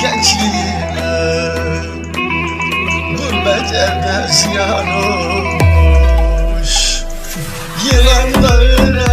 gençliğime Gurbet elde ziyan olmuş. Yılan dağına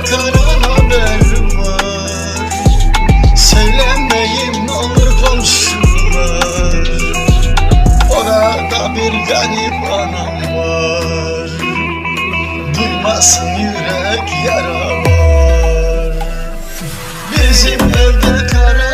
Gözümde kara var. Söylemeyim olur komşular Orada bir garip anam var. Duymasın yürek yara var. Bizim evde kara